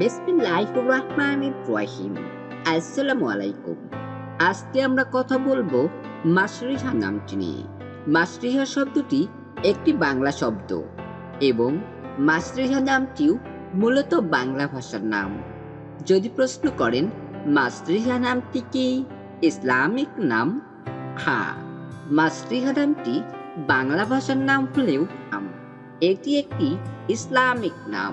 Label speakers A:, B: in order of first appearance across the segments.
A: বিসমিল্লাহির রহমানির রহিম আসসালামু আলাইকুম আজকে আমরা কথা বলব মাসরিহা নামটি নিয়ে। মাসরিহা শব্দটি একটি বাংলা শব্দ এবং মাসরিহা নামটিও মূলত বাংলা ভাষার নাম। যদি প্রশ্ন করেন, মাসরিহা নামটি কি? ইসলামিক নাম? হ্যাঁ মাসরিহা নামটি বাংলা ভাষার নাম হলেও এটি একটি ইসলামিক নাম।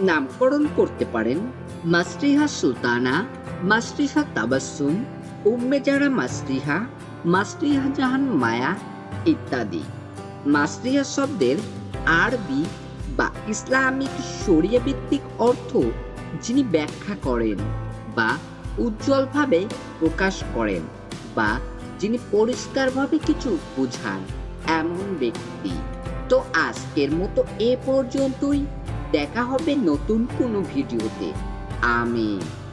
A: নামকরণ করতে পারেন মাসরিহা সুলতানা, মাসরিহা তাবাসসুম উম্মে যারা মাসরিহা মাসরিহা জাহান মায়া ইত্যাদি। মাসরিহা শব্দের আরবি বা ইসলামিক শরিয়া ভিত্তিক অর্থ যিনি ব্যাখ্যা করেন বা উজ্জ্বলভাবে প্রকাশ করেন বা যিনি পরিষ্কারভাবে কিছু বোঝান, এমন ব্যক্তি। তো আজকের মতো এ পর্যন্তই। দেখা হবে নতুন কোনো ভিডিওতে। আমি